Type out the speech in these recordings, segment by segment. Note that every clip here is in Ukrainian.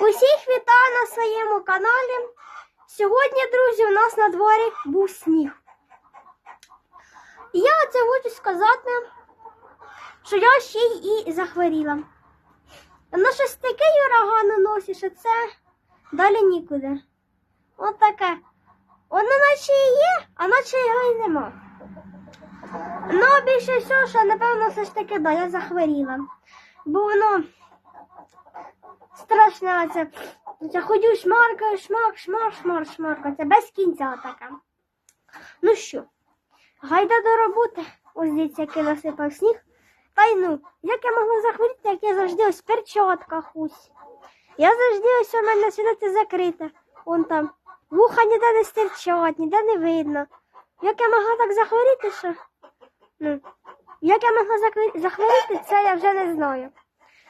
Усіх вітаю на своєму каналі. Сьогодні, друзі, у нас на дворі був сніг. І я оце хочу сказати, що я ще й і захворіла. Воно щось таке ураган носить, що це далі нікуди. От таке. Воно наче і є, а наче його і нема. Ну, більше всього, що напевно все ж таки да, я захворіла. Бо воно страшне це. Я ходю, шмаркаю, шмак, шмар, шмар, шмарка. Це без кінця така. Ну що, гайда до роботи. Ось дивіться, який насипав сніг. Та й ну, як я могла захворіти, як я завжди ось в перчатках ось. Я завжди ось у мене сюди це закрите. Вон там. Вуха ніде не стирчать, ніде не видно. Як я могла так захворіти, що? Ну, як я могла захворіти, це я вже не знаю.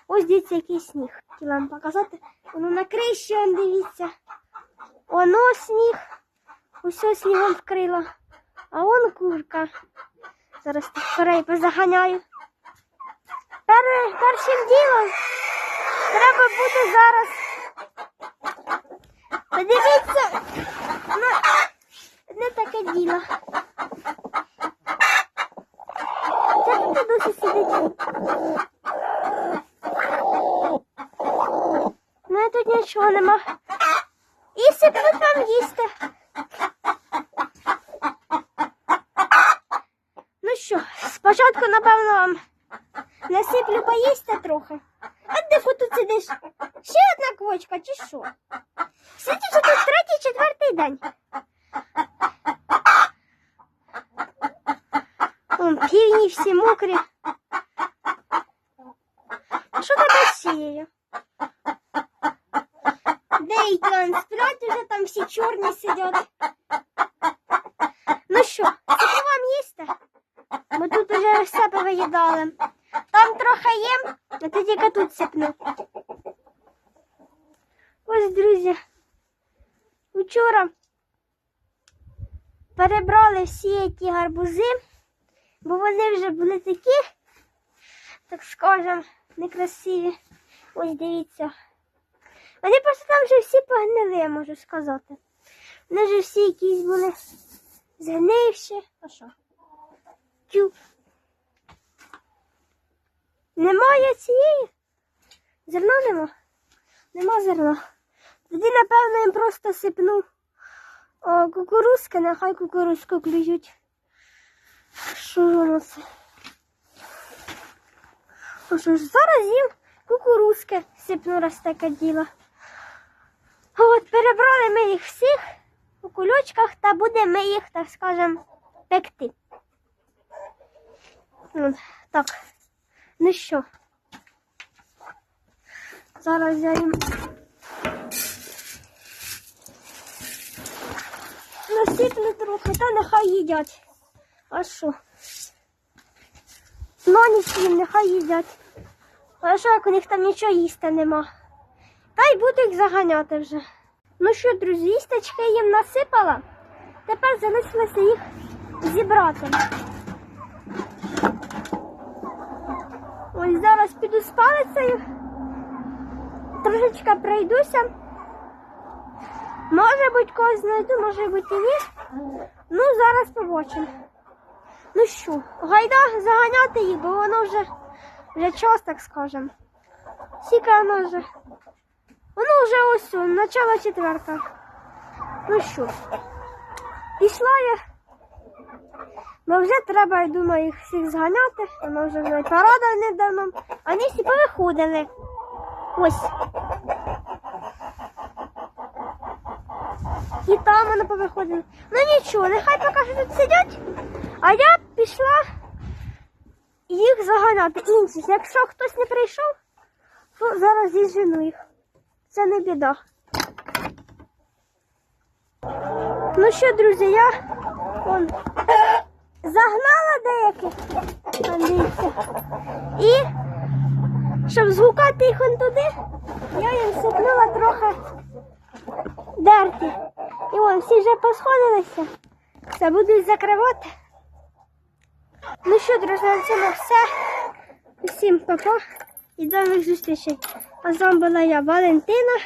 Ось дивіться, який сніг. Хотіла вам показати. Воно на криші, он дивіться. Воно сніг. Усе снігом вкрило. А вон курка. Зараз так корей позаганяю. Пер, першим ділом треба буде зараз. Подивіться на не таке діло. Ну тут нічого нема. І сипнуть вам їсти. Ну що, спочатку, напевно, вам насиплю поїсти трохи. А де тут сидиш? Ще одна квочка, чи що? Сидиш тут третій, четвертий день. Вон, півні всі мокрі. А що таке сією? Он сплять, уже там всі чорні сидять. Ну що, сипу вам їсти? Ми тут уже все повиїдали. Там трохи є, а ти тільки тут сипну. Ось, друзі, вчора перебрали всі ті гарбузи, бо вони вже були такі, так скажем, некрасиві. Ось дивіться. Вони просто там вже всі погнили, я можу сказати. Вони вже всі якісь були згнивші. А що? Тю. Немає цієї? Зерна нема? Нема зерна. Тоді, напевно, їм просто сипну о, кукурузки, нехай кукурузку клюють. Що воно це? Ну що ж, зараз їм кукурузки сипну раз таке діло. От перебрали ми їх всіх у кульочках та будемо ми їх, так скажем, пекти. От, так, ну що, зараз я їм насиплю трохи, та нехай їдять. А що? На ніч їм нехай їдять. А що, як у них там нічого їсти нема? Та й буду їх заганяти вже. Ну що, друзі, їсточки їм насипала. Тепер залишилося їх зібрати. Ось зараз піду з палицею. Трошечки пройдуся. Може бути когось знайду, може бути і ні. Ну, зараз побачимо. Ну що, гайда заганяти їх, бо воно вже, вже час, так скажемо. Скільки воно вже. Воно вже ось начало четверта. Ну що, пішла я. Бо вже треба, я думаю, їх всіх зганяти. Воно вже навіть порада недавно. Вони всі повиходили. Ось. І там вони повиходили. Ну нічого, нехай поки тут сидять. А я пішла їх заганяти. Інших. Якщо хтось не прийшов, то зараз зіжену їх. Це не біда. Ну що, друзі, я вон, загнала деяких. Дивіться. І щоб згукати їх он туди, я їм сипнула трохи дерті. І вон всі вже посходилися. Все будуть закривати. Ну що, друзі, на цьому все. Усім па-па. І до нових зустрічей. А з вами була я, Валентина.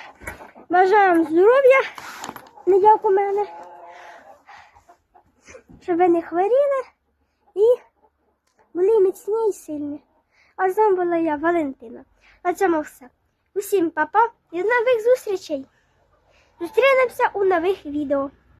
Бажаю вам здоров'я, не як у мене, щоб ви не хворіли і були міцні і сильні. А з вами була я, Валентина. На цьому все. Усім па-па і до нових зустрічей! Зустрінемося у нових відео.